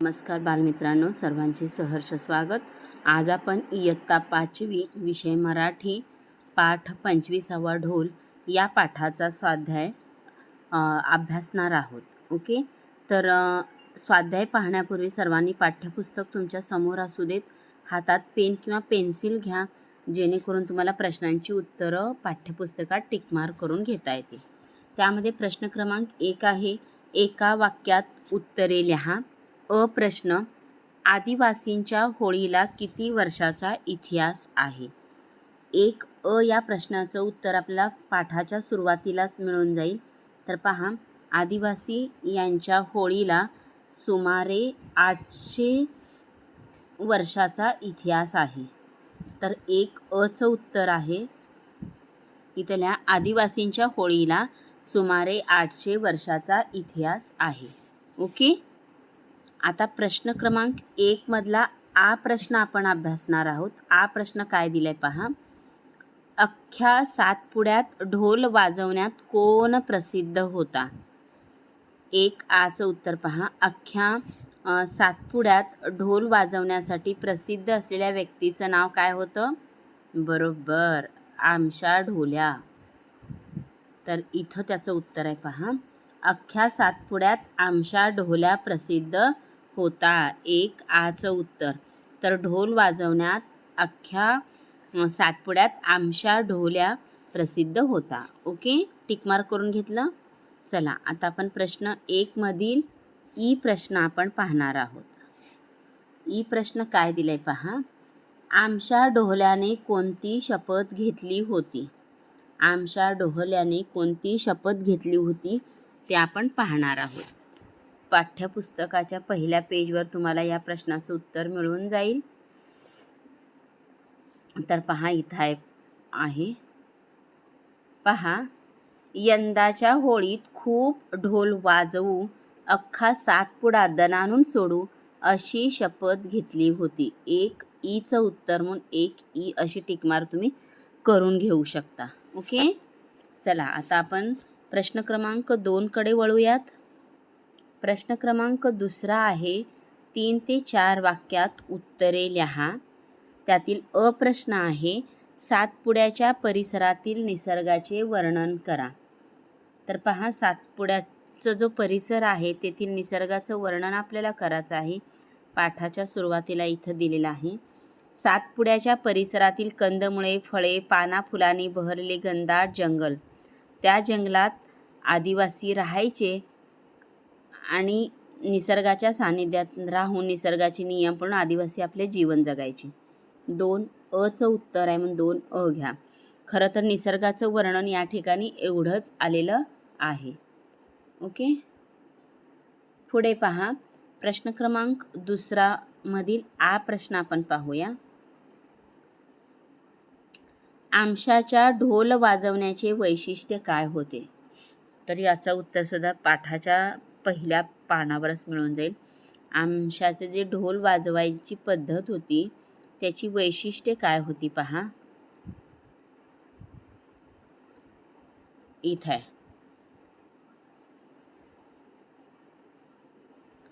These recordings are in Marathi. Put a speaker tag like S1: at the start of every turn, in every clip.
S1: नमस्कार बालमित्रांनो सर्वांचे सहर्ष स्वागत. आज आपण इयत्ता पाचवी विषय मराठी पाठ पंचवीसावा ढोल या पाठाचा स्वाध्याय अभ्यासणार आहोत. ओके? तर स्वाध्याय पाहण्यापूर्वी सर्वांनी पाठ्यपुस्तक तुमच्यासमोर असू देत. हातात पेन किंवा पेन्सिल घ्या. जेणेकरून तुम्हाला प्रश्नांची उत्तरं पाठ्यपुस्तकात टिकमार करून घेता येतील. त्यामध्ये प्रश्न क्रमांक एक आहे. एका वाक्यात उत्तरे लिहा. अ प्रश्न आदिवासींच्या होळीला किती वर्षाचा इतिहास आहे? एक अ या प्रश्नाचं उत्तर आपल्याला पाठाच्या सुरुवातीलाच मिळून जाईल. तर पहा आदिवासी यांच्या होळीला सुमारे आठशे वर्षाचा इतिहास आहे. तर एक अचं उत्तर आहे. इथल्या आदिवासींच्या होळीला सुमारे आठशे वर्षाचा इतिहास आहे. ओके? आता प्रश्न क्रमांक एकमधला आ प्रश्न आपण अभ्यासणार आहोत. आ प्रश्न काय दिलाय पहा. अख्ख्या सातपुड्यात ढोल वाजवण्यात कोण प्रसिद्ध होता? एक आचं उत्तर पहा. अख्ख्या सातपुड्यात ढोल वाजवण्यासाठी प्रसिद्ध असलेल्या व्यक्तीचं नाव काय होतं? बरोबर आमशा ढोल्या. तर इथं त्याचं उत्तर आहे पहा. अख्ख्या सातपुड्यात आमशा ढोल्या प्रसिद्ध होता. एक आचं उत्तर. तर ढोल वाजवण्यात अख्ख्या सातपुड्यात आमशा ढोल्या प्रसिद्ध होता. ओके? टिकमार्क करून घेतलं? चला आता आपण प्रश्न एकमधील ई प्रश्न आपण पाहणार आहोत. ई प्रश्न काय दिलाय पहा? आमशा डोहल्याने कोणती शपथ घेतली होती? आमशा डोहल्याने कोणती शपथ घेतली होती? ते आपण पाहणार आहोत. पाठ्यपुस्तकाच्या पहिल्या पेजवर तुम्हाला या प्रश्नाचं उत्तर मिळून जाईल. तर पहा इथं आहे आहे. पहा यंदाच्या होळीत खूप ढोल वाजवू अख्खा सातपुडा दणानून सोडू अशी शपथ घेतली होती. एक ईचं उत्तर म्हणून एक ई अशी टिकमार तुम्ही करून घेऊ शकता. ओके? चला आता आपण प्रश्न क्रमांक दोनकडे वळूयात. प्रश्न क्रमांक दुसरा आहे तीन ते चार वाक्यात उत्तरे लिहा. त्यातील अ प्रश्न आहे सातपुड्याच्या परिसरातील निसर्गाचे वर्णन करा. तर पहा सातपुड्याचा जो परिसर आहे तेथील निसर्गाचं वर्णन आपल्याला करायचं आहे. पाठाच्या सुरुवातीला इथं दिलेलं आहे. सातपुड्याच्या परिसरातील कंदमुळे फळे पाना फुलांनी बहरले घनदाट जंगल. त्या जंगलात आदिवासी राहायचे. आणि निसर्गाच्या सानिध्यात राहून निसर्गाचे नियम पण आदिवासी आपले जीवन जगायचे. दोन अचं उत्तर आहे म्हणून दोन अ घ्या. खरं तर निसर्गाचं वर्णन या ठिकाणी एवढंच आलेलं आहे. ओके? पुढे पहा. प्रश्न क्रमांक दुसरा मधील आ प्रश्न आपण पाहूया. आमशाच्या ढोल वाजवण्याचे वैशिष्ट्य काय होते? तर याचं उत्तरसुद्धा पाठाच्या पहिल्या पानावरच मिळून जाईल. आमशाचं जे ढोल वाजवायची पद्धत होती त्याची वैशिष्ट्ये काय होती पहा. इथं आहे.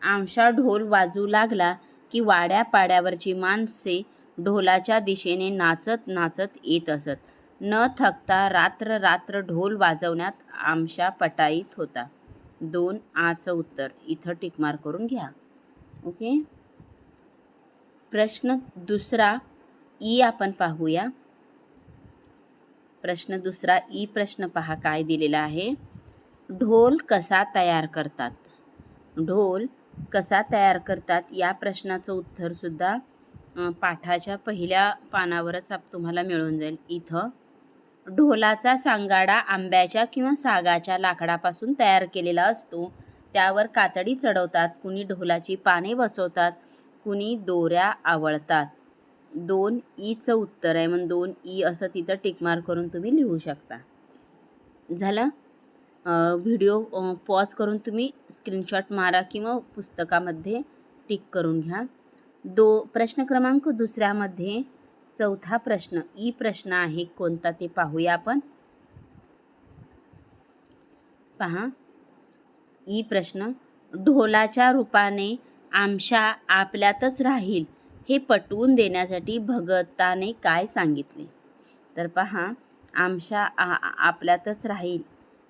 S1: आमशा ढोल वाजू लागला की वाड्या पाड्यावरची माणसे ढोलाच्या दिशेने नाचत नाचत येत असत. न थकता रात्र रात्र ढोल वाजवण्यात आमशा पटाईत होता. दोन आचं उत्तर. इथं टिकमार करून घ्या. ओके? प्रश्न दुसरा ई आपण पाहूया. प्रश्न दुसरा ई प्रश्न पहा काय दिलेला आहे. ढोल कसा तयार करतात? ढोल कसा तयार करतात? या प्रश्नाचं उत्तरसुद्धा पाठाच्या पहिल्या पानावरच आप तुम्हाला मिळून जाईल. इथं ढोलाचा सांगाडा आंब्याच्या किंवा सागाच्या लाकडापासून तयार केलेला असतो. त्यावर कातडी चढवतात कुणी ढोलाची पाने बसवतात कुणी दोऱ्या आवळतात. दोन ईचं उत्तर आहे म्हणून दोन ई असं तिथं टिकमार करून तुम्ही लिहू शकता. झालं? व्हिडिओ पॉज करून तुम्ही स्क्रीनशॉट मारा किंवा पुस्तकामध्ये टिक करून घ्या. दो प्रश्न क्रमांक दुसऱ्यामध्ये चौथा प्रश्न. ई प्रश्न आहे कोणता ते पाहूया आपण. पहा. ई प्रश्न. ढोलाच्या रूपाने आमशा आपल्यातच राहील हे पटवून देण्यासाठी भगताने काय सांगितले? तर पहा आमशा आ आपल्यातच राहील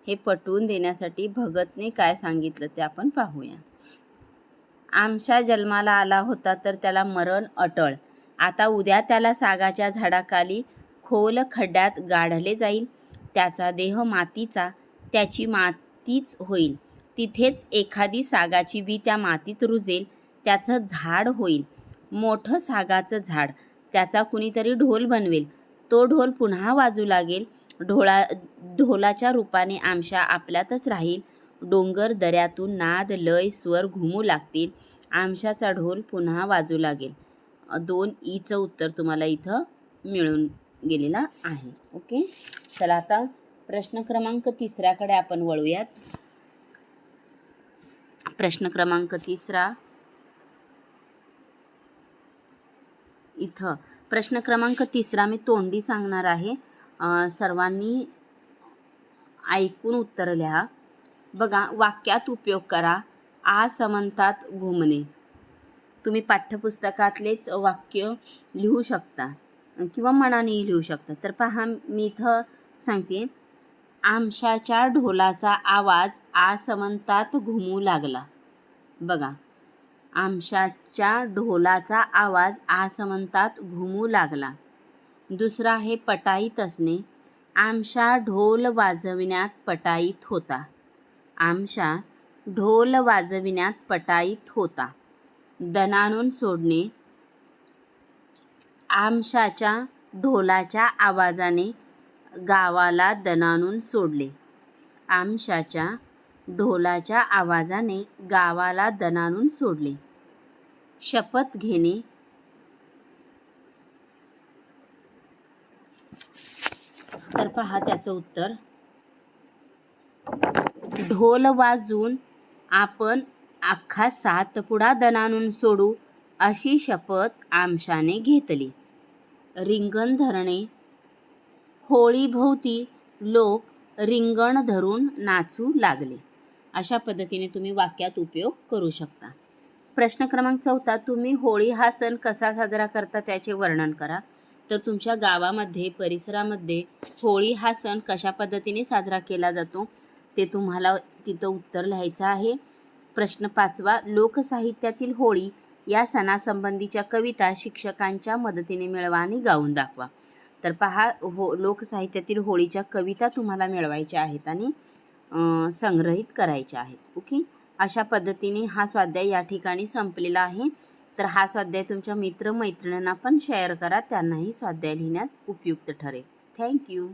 S1: हे पटवून देण्यासाठी भगतने काय सांगितलं ते आपण पाहूया. आमशा जन्माला आला होता तर त्याला मरण अटळ आता उद्या त्याला सागाच्या झाडाखाली खोल खड्ड्यात गाढले जाईल. त्याचा देह मातीचा त्याची मातीच होईल. तिथेच एखादी सागाची बी त्या मातीत रुजेल त्याचं झाड होईल. मोठं सागाचं झाड त्याचा कुणीतरी ढोल बनवेल. तो ढोल पुन्हा वाजू लागेल. ढोळा ढोलाच्या रूपाने आमशा आपल्यातच राहील. डोंगर दऱ्यातून नाद लय स्वर घुमू लागतील. आमशाचा ढोल पुन्हा वाजू लागेल. दोन ईचं उत्तर तुम्हाला इथं मिळून गेलेलं आहे. ओके? चला आता प्रश्न क्रमांक तिसऱ्याकडे आपण वळूयात. प्रश्न क्रमांक तिसरा. इथं. प्रश्न क्रमांक तिसरा मी तोंडी सांगणार आहे. सर्वांनी ऐकून उत्तर लिहा. बघा वाक्यात उपयोग करा. आ समंतात घुमणे. तुम्ही पाठ्यपुस्तकातलेच वाक्य लिहू शकता. किंवा मनानेही लिहू शकता. तर पहा मी इथं सांगते. आमशाच्या ढोलाचा आवाज आसमंतात घुमू लागला. बघा आमशाच्या ढोलाचा आवाज आसमंतात घुमू लागला. दुसरा आहे पटाईत असणे. आमशा ढोल वाजविण्यात पटाईत होता. आमशा ढोल वाजविण्यात पटाईत होता. दणानून सोडणे. आमशाच्या ढोलाच्या आवाजाने गावाला दणानून सोडले. आमशाच्या ढोलाच्या आवाजाने गावाला दणानून सोडले. शपथ घेणे. तर पहा त्याचं उत्तर. ढोल वाजून आपण अख्खा सातपुडा दणानून सोडू अशी शपथ आमशाने घेतली. रिंगण धरणे. होळीभोवती लोक रिंगण धरून नाचू लागले. अशा पद्धतीने तुम्ही वाक्यात उपयोग करू शकता. प्रश्न क्रमांक चौथा तुम्ही होळी हा सण कसा साजरा करता त्याचे वर्णन करा. तर तुमच्या गावामध्ये परिसरामध्ये होळी हा सण कशा पद्धतीने साजरा केला जातो ते तुम्हाला तिथं उत्तर लिहायचं आहे. प्रश्न पाचवा लोकसाहित्यातील होळी या सणासंबंधीच्या कविता शिक्षकांच्या मदतीने मिळवा आणि गाऊन दाखवा. तर पहा हो लोकसाहित्यातील होळीच्या कविता तुम्हाला मिळवायच्या आहेत आणि संग्रहित करायच्या आहेत. ओके? अशा पद्धतीने हा स्वाध्याय या ठिकाणी संपलेला आहे. तर हा स्वाध्याय तुमच्या मित्रमैत्रिणींना पण शेअर करा त्यांनाही स्वाध्याय लिहिण्यास उपयुक्त ठरेल. थँक्यू